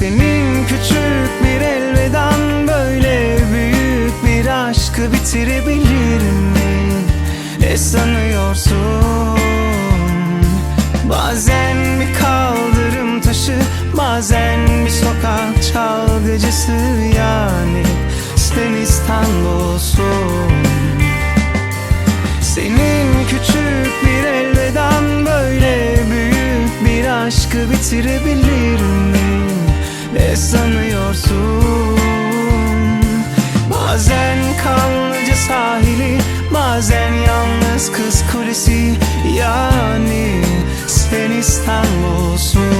Senin küçük bir elveden böyle büyük bir aşkı bitirebilir mi? Ne sanıyorsun? Bazen bir kaldırım taşı Bazen bir sokak çalgıcısı yani Sen İstanbul'sun Senin küçük bir elveden böyle büyük bir aşkı bitirebilir mi? Ne sanıyorsun? Bazen kanlıca sahili Bazen yalnız kız kulesi Yani sen İstanbul'sun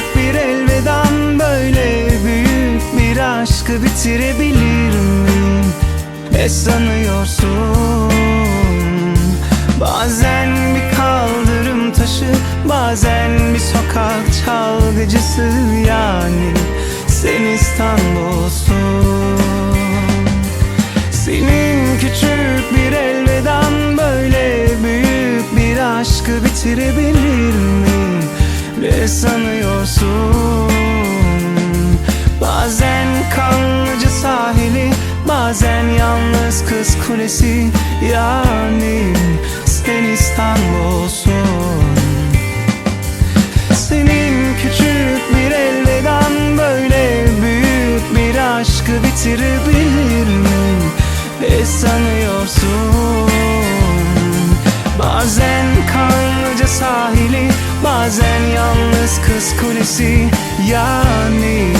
küçük bir elveden böyle büyük bir aşkı bitirebilir mi? Ne sanıyorsun? Bazen bir kaldırım taşı Bazen bir sokak çalgıcısı yani Sen İstanbul'sun Senin küçük bir elveden böyle büyük bir aşkı bitirebilir mi? Ne sanıyorsun? Kız kulesi Yani sen İstanbul'sun senin küçük bir elveden böyle büyük bir aşkı bitirebilir mi? Ne sanıyorsun? Bazen kanlıca sahili Bazen yalnız kız kulesi Yani